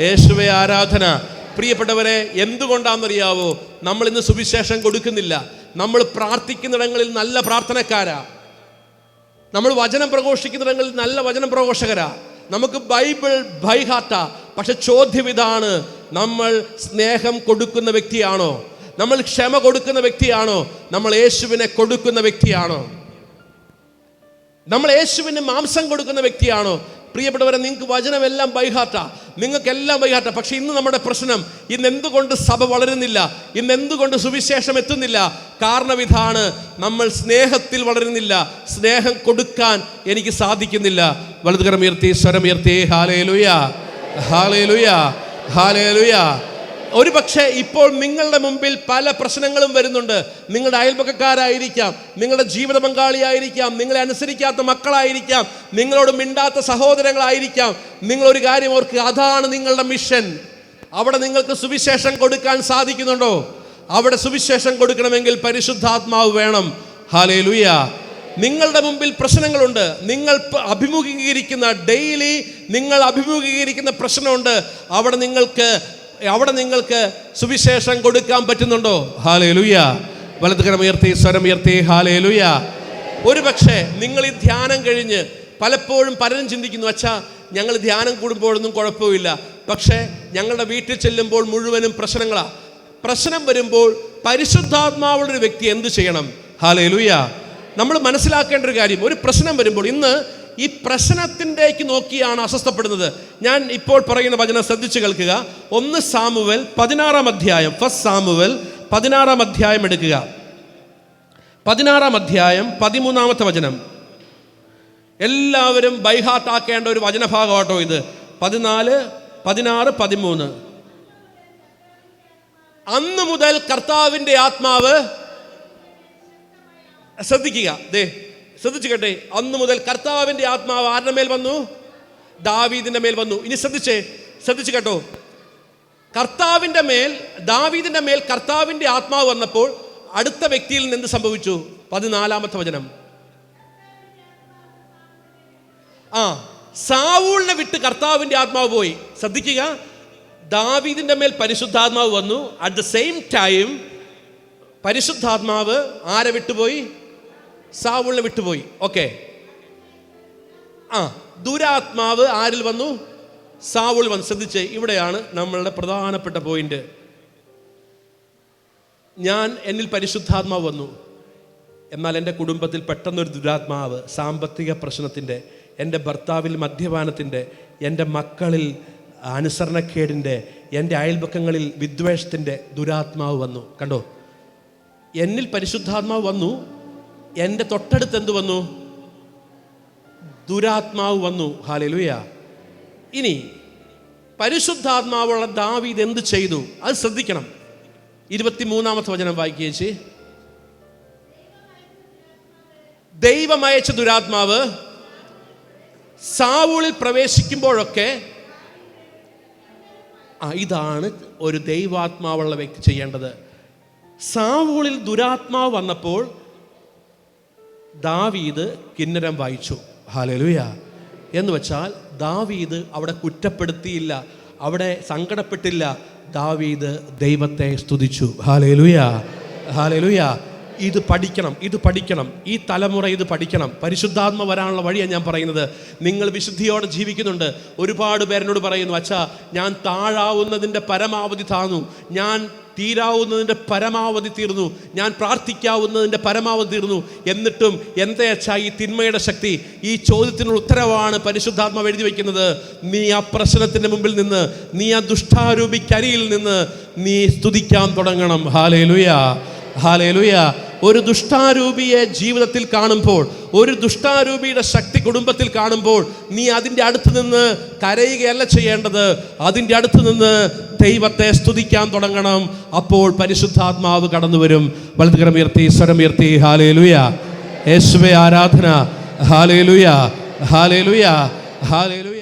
യേശുവെ ആരാധന. പ്രിയപ്പെട്ടവരെ എന്തുകൊണ്ടാണെന്നറിയാവോ? നമ്മൾ ഇന്ന് സുവിശേഷം കൊടുക്കുന്നില്ല. നമ്മൾ പ്രാർത്ഥിക്കുന്നിടങ്ങളിൽ നല്ല പ്രാർത്ഥനക്കാരാ. നമ്മൾ വചനം പ്രഘോഷിക്കുന്നിടങ്ങളിൽ നല്ല വചനം പ്രഘോഷകരാ. നമുക്ക് ബൈബിൾ ബൈഹാട്ട പക്ഷെ ചോദ്യം ഇതാണ് നമ്മൾ സ്നേഹം കൊടുക്കുന്ന വ്യക്തിയാണോ? നമ്മൾ ക്ഷമ കൊടുക്കുന്ന വ്യക്തിയാണോ? നമ്മൾ യേശുവിനെ കൊടുക്കുന്ന വ്യക്തിയാണോ? നമ്മൾ യേശുവിന് മാംസം കൊടുക്കുന്ന വ്യക്തിയാണോ? പ്രിയപ്പെട്ടവരെ നിങ്ങൾക്ക് വചനമെല്ലാം ബൈഹാട്ട നിങ്ങൾക്കെല്ലാം ബൈഹാട്ട പക്ഷേ ഇന്ന് നമ്മുടെ പ്രശ്നം ഇന്ന് എന്തുകൊണ്ട് സഭ വളരുന്നില്ല? ഇന്ന് എന്തുകൊണ്ട് സുവിശേഷം എത്തുന്നില്ല? കാരണവിധാണ് നമ്മൾ സ്നേഹത്തിൽ വളരുന്നില്ല. സ്നേഹം കൊടുക്കാൻ എനിക്ക് സാധിക്കുന്നില്ല. വലതുകരം ഹാലേ ലുയാ ഹാലേ ലുയാ ഹാലേലുയ. ഹാലേലുയ. ഒരു പക്ഷേ ഇപ്പോൾ നിങ്ങളുടെ മുമ്പിൽ പല പ്രശ്നങ്ങളും വരുന്നുണ്ട്. നിങ്ങളുടെ അയൽപക്കക്കാരായിരിക്കാം നിങ്ങളുടെ ജീവിത പങ്കാളിയായിരിക്കാം നിങ്ങളെ അനുസരിക്കാത്ത മക്കളായിരിക്കാം നിങ്ങളോട് മിണ്ടാത്ത സഹോദരങ്ങളായിരിക്കാം. നിങ്ങളൊരു കാര്യം ഓർക്കുക അതാണ് നിങ്ങളുടെ മിഷൻ. അവിടെ നിങ്ങൾക്ക് സുവിശേഷം കൊടുക്കാൻ സാധിക്കുന്നുണ്ടോ? അവിടെ സുവിശേഷം കൊടുക്കണമെങ്കിൽ പരിശുദ്ധാത്മാവ് വേണം. ഹാലേ നിങ്ങളുടെ മുമ്പിൽ പ്രശ്നങ്ങളുണ്ട്. നിങ്ങൾ അഭിമുഖീകരിക്കുന്ന ഡെയിലി നിങ്ങൾ അഭിമുഖീകരിക്കുന്ന പ്രശ്നമുണ്ട്. അവിടെ നിങ്ങൾക്ക് അവിടെ നിങ്ങൾക്ക് സുവിശേഷം കൊടുക്കാൻ പറ്റുന്നുണ്ടോ? ഹാലേ ലുയ വലതുകരം ഉയർത്തി സ്വരം ഉയർത്തി ഹാലേ ലുയ ഒരു പക്ഷേ നിങ്ങൾ ഈ ധ്യാനം കഴിഞ്ഞ് പലപ്പോഴും പലരും ചിന്തിക്കുന്നു അച്ഛാ ഞങ്ങൾ ധ്യാനം കൂടുമ്പോഴൊന്നും കുഴപ്പമില്ല. പക്ഷേ ഞങ്ങളുടെ വീട്ടിൽ ചെല്ലുമ്പോൾ മുഴുവനും പ്രശ്നങ്ങളാണ് പ്രശ്നം വരുമ്പോൾ പരിശുദ്ധാത്മാവുള്ള ഒരു വ്യക്തി എന്ത് ചെയ്യണം? ഹാലേ ലുയ നമ്മൾ മനസ്സിലാക്കേണ്ട ഒരു കാര്യം ഒരു പ്രശ്നം വരുമ്പോൾ ഇന്ന് ഈ പ്രശ്നത്തിന്റെക്ക് നോക്കിയാണ് അസ്വസ്ഥപ്പെടുന്നത്. ഞാൻ ഇപ്പോൾ പറയുന്ന വചനം ശ്രദ്ധിച്ചു കേൾക്കുക. ഒന്ന് സാമുവൽ പതിനാറാം അധ്യായം. ഫസ്റ്റ് സാമുവൽ പതിനാറാം അധ്യായം എടുക്കുക. പതിനാറാം അധ്യായം പതിമൂന്നാമത്തെ വചനം. എല്ലാവരും ബൈഹാത്താക്കേണ്ട ഒരു വചനഭാഗമാട്ടോ ഇത്. പതിനാല് പതിനാറ് പതിമൂന്ന്. അന്ന് മുതൽ കർത്താവിന്റെ ആത്മാവ് ശ്രദ്ധിക്കുക. ദേ ശ്രദ്ധിച്ചു കേട്ടെ അന്ന് മുതൽ കർത്താവിന്റെ ആത്മാവ് ആരുടെ മേൽ വന്നു? ദാവീദിന്റെ മേൽ വന്നു. ഇനി ശ്രദ്ധിച്ചേ ശ്രദ്ധിച്ചു കേട്ടോ കർത്താവിന്റെ മേൽ ദാവീദിന്റെ മേൽ കർത്താവിന്റെ ആത്മാവ് വന്നപ്പോൾ അടുത്ത വ്യക്തിയിൽ നിന്ന് എന്ത് സംഭവിച്ചു? പതിനാലാമത്തെ വചനം. ആ സാവൂളിനെ വിട്ട് കർത്താവിന്റെ ആത്മാവ് പോയി. ശ്രദ്ധിക്കുക ദാവീദിന്റെ മേൽ പരിശുദ്ധാത്മാവ് വന്നു. അറ്റ് ദ സെയിം ടൈം പരിശുദ്ധാത്മാവ് ആരെ വിട്ടുപോയി? സാവൂളിനെ വിട്ടുപോയി. ഓക്കെ ആ ദുരാത്മാവ് ആരിൽ വന്നു? സാവുൾ വൻ ശ്രദ്ധിച്ച് ഇവിടെയാണ് നമ്മളുടെ പ്രധാനപ്പെട്ട പോയിന്റ് ഞാൻ എന്നിൽ പരിശുദ്ധാത്മാവ് വന്നു. എന്നാൽ എന്റെ കുടുംബത്തിൽ പെട്ടെന്നൊരു ദുരാത്മാവ് സാമ്പത്തിക പ്രശ്നത്തിന്റെ എന്റെ ഭർത്താവിൽ മദ്യപാനത്തിന്റെ എന്റെ മക്കളിൽ അനുസരണക്കേടിന്റെ എന്റെ അയൽപക്കങ്ങളിൽ വിദ്വേഷത്തിന്റെ ദുരാത്മാവ് വന്നു. കണ്ടോ? എന്നിൽ പരിശുദ്ധാത്മാവ് വന്നു. എന്റെ തൊട്ടടുത്ത് എന്ത് വന്നു? ദുരാത്മാവ് വന്നു. ഹാലലുയ. ഇനി പരിശുദ്ധാത്മാവുള്ള ദാവീദ് എന്ത് ചെയ്തു? അത് ശ്രദ്ധിക്കണം. ഇരുപത്തിമൂന്നാമത്തെ വചനം വായിക്കുകയും ചെയ് ദൈവമയച്ച ദുരാത്മാവ് സാവൂളിൽ പ്രവേശിക്കുമ്പോഴൊക്കെ ഇതാണ് ഒരു ദൈവാത്മാവുള്ള വ്യക്തി ചെയ്യേണ്ടത്. സാവൂളിൽ ദുരാത്മാവ് വന്നപ്പോൾ ദാവീദ് കിന്നരം വായിച്ചു. ഹാലലുയ എന്ന് വെച്ചാൽ ദാവീദ് അവിടെ കുറ്റപ്പെടുത്തിയില്ല അവിടെ സങ്കടപ്പെട്ടില്ല. ദാവീദ് ദൈവത്തെ സ്തുതിച്ചു. ഹാലലുയ ഹാലേലുയ ഇത് പഠിക്കണം ഇത് പഠിക്കണം ഈ തലമുറ ഇത് പഠിക്കണം. പരിശുദ്ധാത്മ വരാനുള്ള വഴിയാണ് ഞാൻ പറയുന്നത്. നിങ്ങൾ വിശുദ്ധിയോടെ ജീവിക്കുന്നുണ്ട്. ഒരുപാട് പേരനോട് പറയുന്നു അച്ഛാ ഞാൻ താഴാവുന്നതിന്റെ പരമാവധി താന്നു. ഞാൻ തീരാവുന്നതിന്റെ പരമാവധി തീർന്നു. ഞാൻ പ്രാർത്ഥിക്കാവുന്നതിന്റെ പരമാവധി തീർന്നു. എന്നിട്ടും എന്തേ അച്ഛാ ഈ തിന്മയുടെ ശക്തി? ഈ ചോദ്യത്തിനുള്ള ഉത്തരവാണ് പരിശുദ്ധാത്മാവ് എഴുതി വയ്ക്കുന്നത് നീ ആ പ്രശ്നത്തിന്റെ മുമ്പിൽ നിന്ന് നീ ആ ദുഷ്ടാരൂപിക്കരിയിൽ നിന്ന് നീ സ്തുതിക്കാൻ തുടങ്ങണം. ഹാലേലുയ. ഹാലേലുയ. ഒരു ദുഷ്ടാരൂപിയെ ജീവിതത്തിൽ കാണുമ്പോൾ ഒരു ദുഷ്ടാരൂപിയുടെ ശക്തി കുടുംബത്തിൽ കാണുമ്പോൾ നീ അതിന്റെ അടുത്ത് നിന്ന് കരയുകയല്ല ചെയ്യേണ്ടത്. അതിന്റെ അടുത്ത് നിന്ന് ദൈവത്തെ സ്തുതിക്കാൻ തുടങ്ങണം. അപ്പോൾ പരിശുദ്ധാത്മാവ് കടന്നു വരും. വലതുകരമുയർത്തി സ്വരമുയർത്തി. ഹാലേലുയ. യേശുവെ ആരാധന. ഹാലേലുയ. ഹാലേലുയ. ഹാലേലുയ.